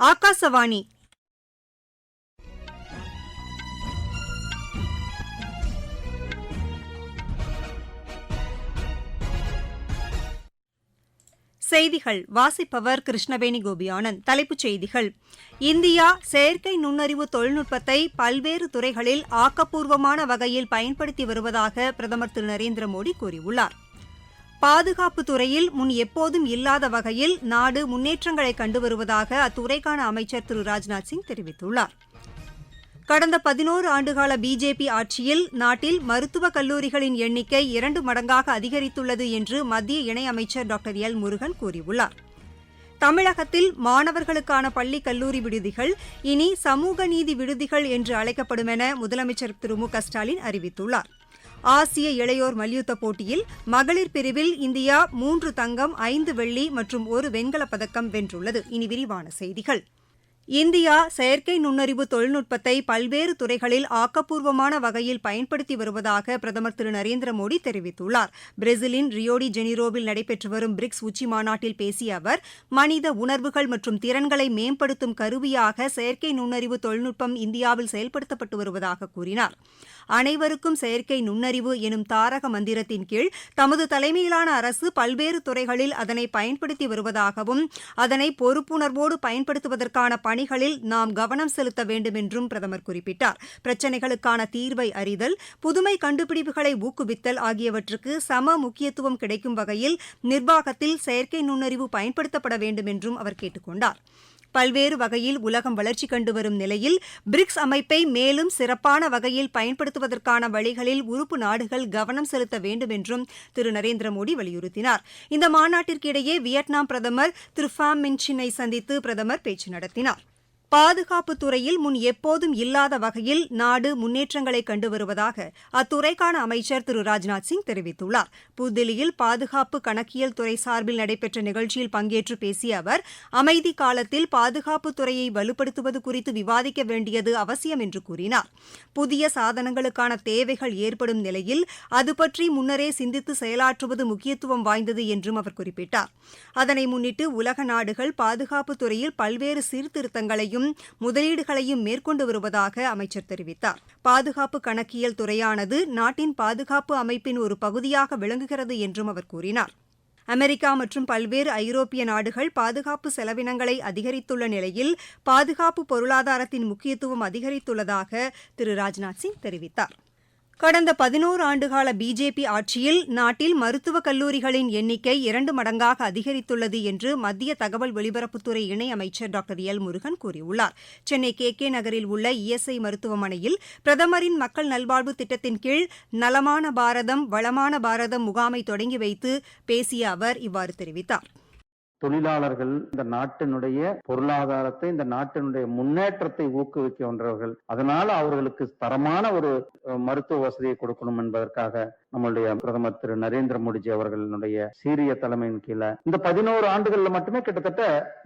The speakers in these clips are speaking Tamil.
ஆகாசவாணி. செய்திகள். வாசிப்பவர் கிருஷ்ணவேணி கோபியானந்த். தலைப்புச் செய்திகள். இந்தியா செயற்கை நுண்ணறிவு தொழில்நுட்பத்தை பல்வேறு துறைகளில் ஆக்கப்பூர்வமான வகையில் பயன்படுத்தி வருவதாக பிரதமர் திரு நரேந்திர மோடி கூறியுள்ளார். பாதுகாப்பு துறையில் முன் எப்போதும் இல்லாத வகையில் நாடு முன்னேற்றங்களை கண்டு வருவதாக அத்துறைக்கான அமைச்சர் திரு. ராஜ்நாத் சிங் தெரிவித்துள்ளார். கடந்த பதினோரு ஆண்டுகால பிஜேபி ஆட்சியில் நாட்டில் மருத்துவக் கல்லூரிகளின் எண்ணிக்கை இரண்டு மடங்காக அதிகரித்துள்ளது என்று மத்திய இணையமைச்சர் டாக்டர் எல். முருகன் கூறியுள்ளார். தமிழகத்தில் மாணவர்களுக்கான பள்ளி கல்லூரி விடுதிகள் இனி சமூக நீதி விடுதிகள் என்று அழைக்கப்படும் என முதலமைச்சர் திரு. மு. க. ஸ்டாலின் அறிவித்துள்ளார். ஆசிய இளையோர் மல்யுத்த போட்டியில் மகளிர் பிரிவில் இந்தியா மூன்று தங்கம் ஐந்து வெள்ளி மற்றும் ஒரு வெண்கலப் பதக்கம் வென்றுள்ளது. இனி விரிவான செய்திகள். இந்தியா செயற்கை நுண்ணறிவு தொழில்நுட்பத்தை பல்வேறு துறைகளில் ஆக்கப்பூர்வமான வகையில் பயன்படுத்தி வருவதாக பிரதமர் திரு நரேந்திர மோடி தெரிவித்துள்ளார். பிரேசிலின் ரியோடி ஜெனிரோவில் நடைபெற்று வரும் பிரிக்ஸ் உச்சி மாநாட்டில் பேசிய அவர் மனித உணர்வுகள் மற்றும் திறன்களை மேம்படுத்தும் கருவியாக செயற்கை நுண்ணறிவு தொழில்நுட்பம் இந்தியாவில் செயல்படுத்தப்பட்டு வருவதாக கூறினார். அனைவருக்கும் செயற்கை நுண்ணறிவு எனும் தாரக மந்திரத்தின் கீழ் தமது தலைமையிலான அரசு பல்வேறு துறைகளில் அதனை பயன்படுத்தி வருவதாகவும் அதனை பொறுப்புணர்வோடு பயன்படுத்துவதற்கான பணிகளில் நாம் கவனம் செலுத்த வேண்டும் என்றும் பிரதமர் குறிப்பிட்டார். பிரச்சினைகளுக்கான தீர்வை அறிதல் புதுமை கண்டுபிடிப்புகளை ஊக்குவித்தல் ஆகியவற்றுக்கு சம முக்கியத்துவம் கிடைக்கும் வகையில் நிர்வாகத்தில் செயற்கை நுண்ணறிவு பயன்படுத்தப்பட வேண்டும் என்றும் அவர் கேட்டுக் கொண்டாா் பல்வேறு வகையில் உலகம் வளர்ச்சி கண்டு வரும் நிலையில் பிரிக்ஸ் அமைப்பை மேலும் சிறப்பான வகையில் பயன்படுத்துவதற்கான வழிகளில் உறுப்பு நாடுகள் கவனம் செலுத்த வேண்டும் என்றும் திரு நரேந்திர மோடி வலியுறுத்தினார். இந்த மாநாட்டிற்கிடையே வியட்நாம் பிரதமர் திரு ஃபாம் மின்சினை சந்தித்து பிரதமர் பேச்சு நடத்தினார். பாதுகாப்பு துறையில் முன் எப்போதும் இல்லாத வகையில் நாடு முன்னேற்றங்களை கண்டு வருவதாக அத்துறைக்கான அமைச்சர் திரு. ராஜ்நாத் சிங் தெரிவித்துள்ளார். புதுதில்லியில் பாதுகாப்பு கணக்கியல் துறை சார்பில் நடைபெற்ற நிகழ்ச்சியில் பங்கேற்று பேசிய அவர் அமைதி காலத்தில் பாதுகாப்பு துறையை வலுப்படுத்துவது குறித்து விவாதிக்க வேண்டியது அவசியம் என்று கூறினார். புதிய சாதனங்களுக்கான தேவைகள் ஏற்படும் நிலையில் அது பற்றி முன்னரே சிந்தித்து செயலாற்றுவது முக்கியத்துவம் வாய்ந்தது என்றும் அவர் குறிப்பிட்டார். அதனை முன்னிட்டு உலக நாடுகள் பாதுகாப்பு துறையில் பல்வேறு சீர்திருத்தங்களையும் முதலீடுகளையும் மேற்கொண்டு வருவதாக அமைச்சர் தெரிவித்தார். பாதுகாப்பு கணக்கியல் துறையானது நாட்டின் பாதுகாப்பு அமைப்பின் ஒரு பகுதியாக விளங்குகிறது என்றும் அவர் கூறினார். அமெரிக்கா மற்றும் பல்வேறு ஐரோப்பிய நாடுகள் பாதுகாப்பு செலவினங்களை அதிகரித்துள்ள நிலையில் பாதுகாப்பு பொருளாதாரத்தின் முக்கியத்துவம் அதிகரித்துள்ளதாக திரு ராஜ்நாத் சிங் தெரிவித்தார். கடந்த பதினோரு ஆண்டுகால பிஜேபி ஆட்சியில் நாட்டில் மருத்துவக் கல்லூரிகளின் எண்ணிக்கை இரண்டு மடங்காக அதிகரித்துள்ளது என்று மத்திய தகவல் ஒலிபரப்புத்துறை இணையமைச்சர் டாக்டர் எல் முருகன் கூறியுள்ளார். சென்னை கே கே நகரில் உள்ள இஎஸ்ஐ மருத்துவமனையில் பிரதமரின் மக்கள் நல்வாழ்வு திட்டத்தின் கீழ் நலமான பாரதம் வளமான பாரதம் முகாமை தொடங்கி வைத்து பேசிய அவர் இவ்வாறு தெரிவித்தார். தொழிலாளர்கள் இந்த நாட்டினுடைய பொருளாதாரத்தை இந்த நாட்டினுடைய முன்னேற்றத்தை ஊக்குவிக்கின்றவர்கள். அதனால அவர்களுக்கு தரமான ஒரு மருத்துவ வசதியை கொடுக்கணும் என்பதற்காக நம்மளுடைய பிரதமர் திரு. நரேந்திர மோடிஜி அவர்களுடைய சீரிய தலைமையின் கீழே இந்த பதினோரு ஆண்டுகள்ல மட்டுமே கிட்டத்தட்ட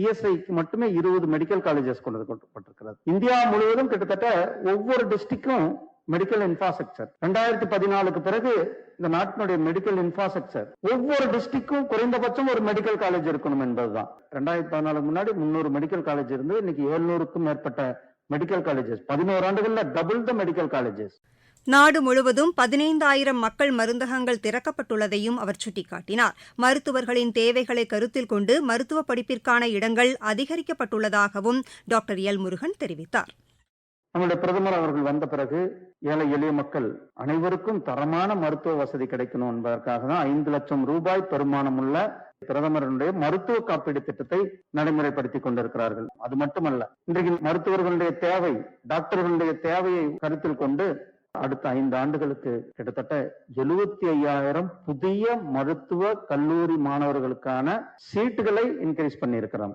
இஎஸ்ஐக்கு மட்டுமே இருபது மெடிக்கல் காலேஜஸ் கொண்டு கொண்டிருக்கிறது இந்தியா முழுவதும் கிட்டத்தட்ட ஒவ்வொரு டிஸ்ட்ரிக்டும் மெடிக்கல் இன்ஃப்ராஸ்ட்ரக்சர் ரெண்டாயிரத்தி பதினாலுக்கு பிறகு இந்த நாட்டினுடைய மெடிக்கல் இன்ஃப்ராஸ்ட்ரக்சர் ஒவ்வொரு டிஸ்ட்ரிக்டும் குறைந்தபட்சம் ஒரு மெடிக்கல் காலேஜ் இருக்கணும் என்பதுதான். ரெண்டாயிரத்தி பதினாலுக்கு முன்னாடி முன்னூறு மெடிக்கல் காலேஜ் இருந்து இன்னைக்கு எழுநூறுக்கும் மேற்பட்ட மெடிக்கல் காலேஜஸ் பதினோரு ஆண்டுகள்ல டபுள் த மெடிக்கல் காலேஜஸ் நாடு முழுவதும் பதினைந்தாயிரம் மக்கள் மருந்தகங்கள் திறக்கப்பட்டுள்ளதையும் அவர் சுட்டிக்காட்டினார். மருத்துவர்களின் தேவைகளை கருத்தில் கொண்டு மருத்துவ படிப்பிற்கான இடங்கள் அதிகரிக்கப்பட்டுள்ளதாகவும் டாக்டர் எல் முருகன் தெரிவித்தார். நம்முடைய பிரதமர் அவர்கள் வந்த பிறகு ஏழை எளிய மக்கள் அனைவருக்கும் தரமான மருத்துவ வசதி கிடைக்கணும் என்பதற்காக தான் ஐந்து லட்சம் ரூபாய் பெருமானமுள்ள பிரதமருடைய மருத்துவ காப்பீடு திட்டத்தை நடைமுறைப்படுத்தி கொண்டிருக்கிறார்கள். அது மட்டுமல்ல இன்றைக்கு மருத்துவர்களுடைய தேவை டாக்டர்களுடைய தேவையை கருத்தில் கொண்டு அடுத்த ஐந்து ஆண்டுகளுக்கு கிட்டத்தட்ட எழுபத்தி ஐயாயிரம் புதிய மருத்துவ கல்லூரி மாணவர்களுக்கான சீட்டுகளை இன்க்ரீஸ் பண்ணியிருக்கிறோம்.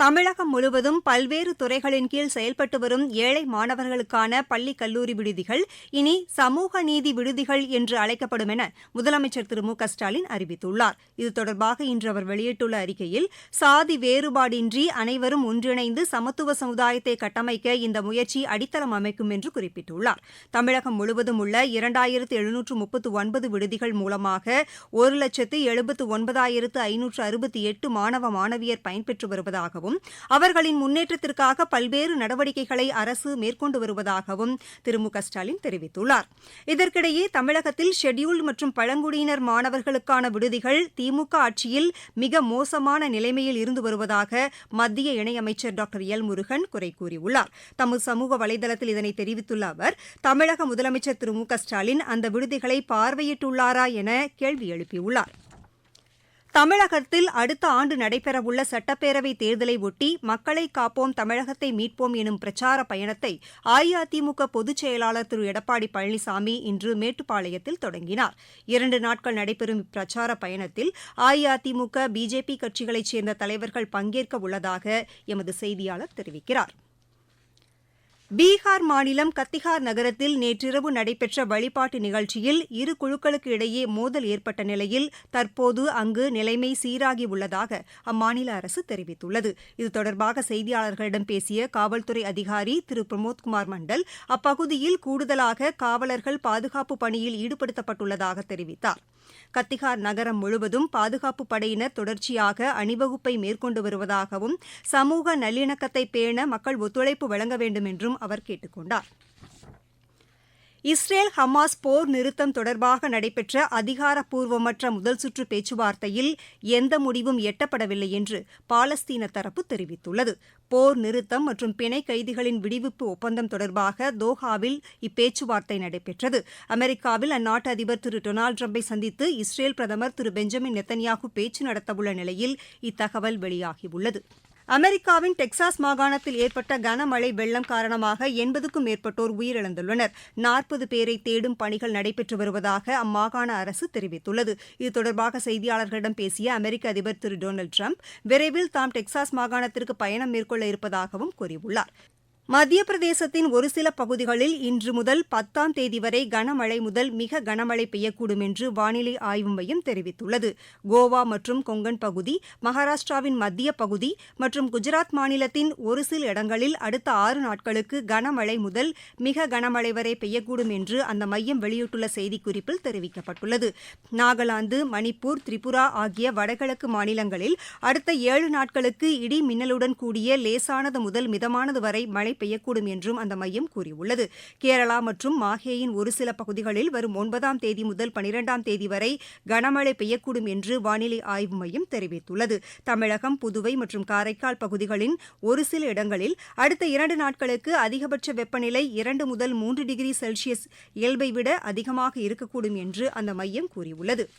தமிழகம் முழுவதும் பல்வேறு துறைகளின் கீழ் செயல்பட்டு வரும் ஏழை மாணவர்களுக்கான பள்ளி கல்லூரி விடுதிகள் இனி சமூக நீதி விடுதிகள் என்று அழைக்கப்படும் என முதலமைச்சர் திரு மு க ஸ்டாலின் அறிவித்துள்ளார். இது தொடர்பாக இன்று அவர் வெளியிட்டுள்ள அறிக்கையில் சாதி வேறுபாடின்றி அனைவரும் ஒன்றிணைந்து சமத்துவ சமுதாயத்தை கட்டமைக்க இந்த முயற்சி அடித்தளம் அமைக்கும் என்று குறிப்பிட்டுள்ளார். தமிழகம் முழுவதும் உள்ள இரண்டாயிரத்து எழுநூற்று முப்பத்து ஒன்பது விடுதிகள் மூலமாக ஒரு லட்சத்து எழுபத்து ஒன்பதாயிரத்து ஐநூற்று அறுபத்தி எட்டு மாணவ மாணவியர் பயன்பெற்று வருவதாகவும் அவர்களின் முன்னேற்றத்திற்காக பல்வேறு நடவடிக்கைகளை அரசு மேற்கொண்டு வருவதாகவும் திரு மு க ஸ்டாலின் தெரிவித்துள்ளார். இதற்கிடையே தமிழகத்தில் ஷெட்யூல்டு மற்றும் பழங்குடியினர் மாணவர்களுக்கான விடுதிகள் திமுக ஆட்சியில் மிக மோசமான நிலைமையில் இருந்து வருவதாக மத்திய இணையமைச்சர் டாக்டர் எல் முருகன் குறை கூறியுள்ளார். தமது சமூக வலைதளத்தில் இதனை தெரிவித்துள்ள அவர் தமிழக முதலமைச்சர் திரு மு க ஸ்டாலின் அந்த விடுதிகளை பார்வையிட்டுள்ளாரா என கேள்வி எழுப்பியுள்ளார். தமிழகத்தில் அடுத்த ஆண்டு நடைபெறவுள்ள சட்டப்பேரவைத் தேர்தலை ஒட்டி மக்களை காப்போம் தமிழகத்தை மீட்போம் எனும் பிரச்சார பயணத்தை அஇஅதிமுக பொதுச் செயலாளர் திரு. எடப்பாடி பழனிசாமி இன்று மேட்டுப்பாளையத்தில் தொடங்கினார். இரண்டு நாட்கள் நடைபெறும் இப்பிரச்சார பயணத்தில் அஇஅதிமுக பிஜேபி கட்சிகளைச் சேர்ந்த தலைவர்கள் பங்கேற்க உள்ளதாக எமது செய்தியாளர் தெரிவிக்கிறார். பீகார் மாநிலம் கத்திஹார் நகரத்தில் நேற்றிரவு நடைபெற்ற வழிபாட்டு நிகழ்ச்சியில் இரு குழுக்களுக்கு இடையே மோதல் ஏற்பட்ட நிலையில் தற்போது அங்கு நிலைமை சீராகி உள்ளதாக அம்மாநில அரசு தெரிவித்துள்ளது. இது தொடர்பாக செய்தியாளர்களிடம் பேசிய காவல்துறை அதிகாரி திரு. பிரமோத்குமார் மண்டல் அப்பகுதியில் கூடுதலாக காவலர்கள் பாதுகாப்பு பணியில் ஈடுபடுத்தப்பட்டுள்ளதாக தெரிவித்தார். கத்திஹார் நகரம் முழுவதும் பாதுகாப்பு படையினர் தொடர்ச்சியாக அணிவகுப்பை மேற்கொண்டு வருவதாகவும் சமூக நல்லிணக்கத்தை பேண மக்கள் ஒத்துழைப்பு வழங்க வேண்டும் என்றும் அவர் கேட்டுக் கொண்டார் இஸ்ரேல் ஹமாஸ் போர் நிறுத்தம் தொடர்பாக நடைபெற்ற அதிகாரப்பூர்வமற்ற முதல் சுற்று பேச்சுவார்த்தையில் எந்த முடிவும் எட்டப்படவில்லை என்று பாலஸ்தீன தரப்பு தெரிவித்துள்ளது. போர் நிறுத்தம் மற்றும் பிணை கைதிகளின் விடுவிப்பு ஒப்பந்தம் தொடர்பாக தோஹாவில் இப்பேச்சுவார்த்தை நடைபெற்றது. அமெரிக்காவில் அந்நாட்டு அதிபர் திரு டொனால்டு ட்ரம்பை சந்தித்து இஸ்ரேல் பிரதமர் திரு பெஞ்சமின் நெத்தன்யாகு பேச்சு நடத்தவுள்ள நிலையில் இத்தகவல் வெளியாகியுள்ளது. அமெரிக்காவின் டெக்சாஸ் மாகாணத்தில் ஏற்பட்ட கனமழை வெள்ளம் காரணமாக எண்பதுக்கும் மேற்பட்டோர் உயிரிழந்துள்ளனர். நாற்பது பேரை தேடும் பணிகள் நடைபெற்று வருவதாக அம்மாகாண அரசு தெரிவித்துள்ளது. இது தொடர்பாக செய்தியாளர்களிடம் பேசிய அமெரிக்க அதிபர் திரு டொனால்டு ட்ரம்ப் விரைவில் தாம் டெக்சாஸ் மாகாணத்திற்கு பயணம் மேற்கொள்ள இருப்பதாகவும் கூறியுள்ளார். மத்திய பிரதேசத்தின் ஒரு சில பகுதிகளில் இன்று முதல் பத்தாம் தேதி வரை கனமழை முதல் மிக கனமழை பெய்யக்கூடும் என்று வானிலை ஆய்வு மையம் தெரிவித்துள்ளது. கோவா மற்றும் கொங்கன் பகுதி மகாராஷ்டிராவின் மத்திய பகுதி மற்றும் குஜராத் மாநிலத்தின் ஒரு சில இடங்களில் அடுத்த ஆறு நாட்களுக்கு கனமழை முதல் மிக கனமழை வரை பெய்யக்கூடும் என்று அந்த மையம் வெளியிட்டுள்ள செய்திக்குறிப்பில் தெரிவிக்கப்பட்டுள்ளது. நாகாலாந்து மணிப்பூர் திரிபுரா ஆகிய வடகிழக்கு மாநிலங்களில் அடுத்த ஏழு நாட்களுக்கு இடி மின்னலுடன் கூடிய லேசானது முதல் மிதமானது வரை மழை பெய்யக்கூடும் என்றும் அந்த மையம் கூறியுள்ளது. கேரளா மற்றும் மாஹேயின் ஒரு சில பகுதிகளில் வரும் ஒன்பதாம் தேதி முதல் பனிரெண்டாம் தேதி வரை கனமழை பெய்யக்கூடும் என்று வானிலை ஆய்வு மையம் தெரிவித்துள்ளது. தமிழகம் புதுவை மற்றும் காரைக்கால் பகுதிகளின் ஒரு சில இடங்களில் அடுத்த இரண்டு நாட்களுக்கு அதிகபட்ச வெப்பநிலை இரண்டு முதல் மூன்று டிகிரி செல்சியஸ் இயல்பை விட அதிகமாக இருக்கக்கூடும் என்று அந்த மையம் கூறியுள்ளது.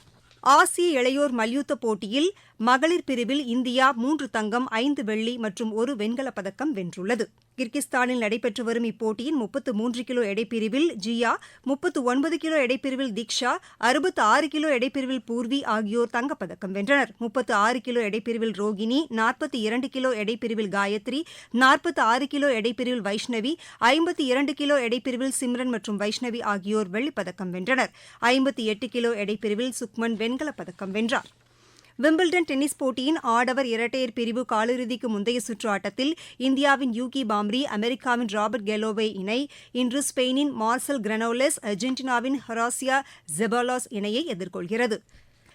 ஆசிய இளையோர் மல்யுத்த போட்டியில் மகளிர் பிரிவில் இந்தியா மூன்று தங்கம் ஐந்து வெள்ளி மற்றும் ஒரு வெண்கலப் பதக்கம் வென்றுள்ளது. கிர்கிஸ்தானில் நடைபெற்று வரும் இப்போட்டியின் முப்பத்து மூன்று கிலோ எடைப்பிரிவில் ஜியா முப்பத்து ஒன்பது கிலோ எடைப்பிரிவில் தீக்ஷா அறுபத்து ஆறு கிலோ எடைப்பிரிவில் பூர்வி ஆகியோர் தங்கப்பதக்கம் வென்றனர். முப்பத்து ஆறு கிலோ எடைப்பிரிவில் ரோகிணி நாற்பத்தி இரண்டு கிலோ எடைப்பிரிவில் காயத்ரி நாற்பத்து ஆறு கிலோ எடைப்பிரிவில் வைஷ்ணவி ஐம்பத்தி இரண்டு கிலோ எடைப்பிரிவில் சிம்ரன் மற்றும் வைஷ்ணவி ஆகியோர் வெள்ளிப்பதக்கம் வென்றனர். ஐம்பத்தி எட்டு கிலோ எடைப்பிரிவில் சுக்மன் வெண்கலப் பதக்கம் வென்றார். விம்பிள்டன் டென்னிஸ் போட்டியின் ஆடவர் இரட்டையர் பிரிவு காலிறுதிக்கு முந்தைய சுற்று ஆட்டத்தில் இந்தியாவின் யூகி பாம்ரி அமெரிக்காவின் ராபர்ட் கெலோவே இணை இன்று ஸ்பெயினின் மார்சல் கிரனோலஸ் அர்ஜென்டினாவின் ஹராசியா ஜெபாலாஸ் இணையை எதிர்கொள்கிறது.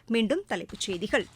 மீண்டும் தலைப்புச் செய்திகள்.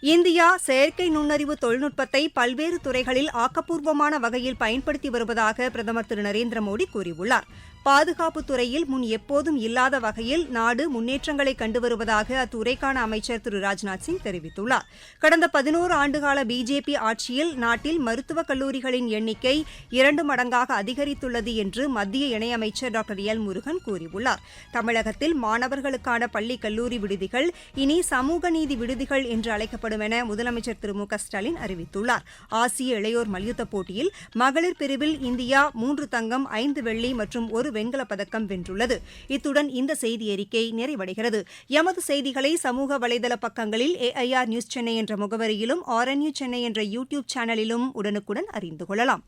இந்தியா செயற்கை நுண்ணறிவு தொழில்நுட்பத்தை பல்வேறு துறைகளில் ஆக்கப்பூர்வமான வகையில் பயன்படுத்தி வருவதாக பிரதமர் திரு நரேந்திர மோடி கூறியுள்ளார். பாதுகாப்புத் துறையில் முன் எப்போதும் இல்லாத வகையில் நாடு முன்னேற்றங்களை கண்டு வருவதாக அத்துறைக்கான அமைச்சர் திரு ராஜ்நாத் சிங் தெரிவித்துள்ளார். கடந்த பதினோரு ஆண்டுகால பிஜேபி ஆட்சியில் நாட்டில் மருத்துவக் கல்லூரிகளின் எண்ணிக்கை இரண்டு மடங்காக அதிகரித்துள்ளது என்று மத்திய இணையமைச்சர் டாக்டர் எல் முருகன் கூறியுள்ளார். தமிழகத்தில் மாணவர்களுக்கான பள்ளி கல்லூரி விடுதிகள் இனி சமூக நீதி விடுதிகள் என்று அழைக்கப்படும் என முதலமைச்சர் திரு மு க ஸ்டாலின் அறிவித்துள்ளார். ஆசிய இளையோர் மல்யுத்த போட்டியில் மகளிர் பிரிவில் இந்தியா மூன்று தங்கம் ஐந்து வெள்ளி மற்றும் ஒரு வெண்கலப் பதக்கம் வென்றுள்ளது. இத்துடன் இந்த செய்தி அறிக்கை நிறைவடைகிறது. எமது செய்திகளை சமூக வலைதள பக்கங்களில் ஏஐஆர் நியூஸ் சென்னை என்ற முகவரியிலும் ஆர்என்யூ சென்னை என்ற யூ டியூப் சேனலிலும் உடனுக்குடன் அறிந்து கொள்ளலாம்.